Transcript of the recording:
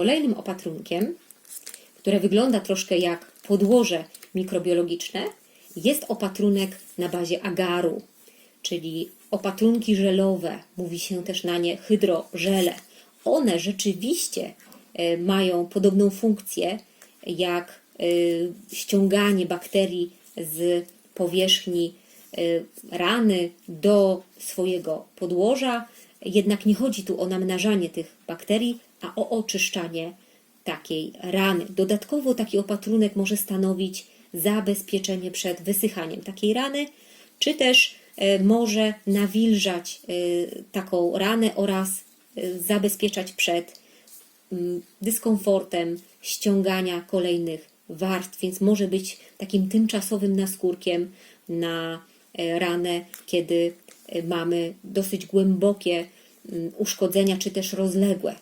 Kolejnym opatrunkiem, które wygląda troszkę jak podłoże mikrobiologiczne, jest opatrunek na bazie agaru, czyli opatrunki żelowe, mówi się też na nie hydrożele. One rzeczywiście e, mają podobną funkcję jak e, ściąganie bakterii z powierzchni rany do swojego podłoża. Jednak nie chodzi tu o namnażanie tych bakterii, a o oczyszczanie takiej rany. Dodatkowo taki opatrunek może stanowić zabezpieczenie przed wysychaniem takiej rany, czy też e, może nawilżać e, taką ranę oraz zabezpieczać przed mm, dyskomfortem ściągania kolejnych warstw, więc może być takim tymczasowym naskórkiem na ranę, kiedy e, mamy dosyć głębokie mm, uszkodzenia, czy też rozległe,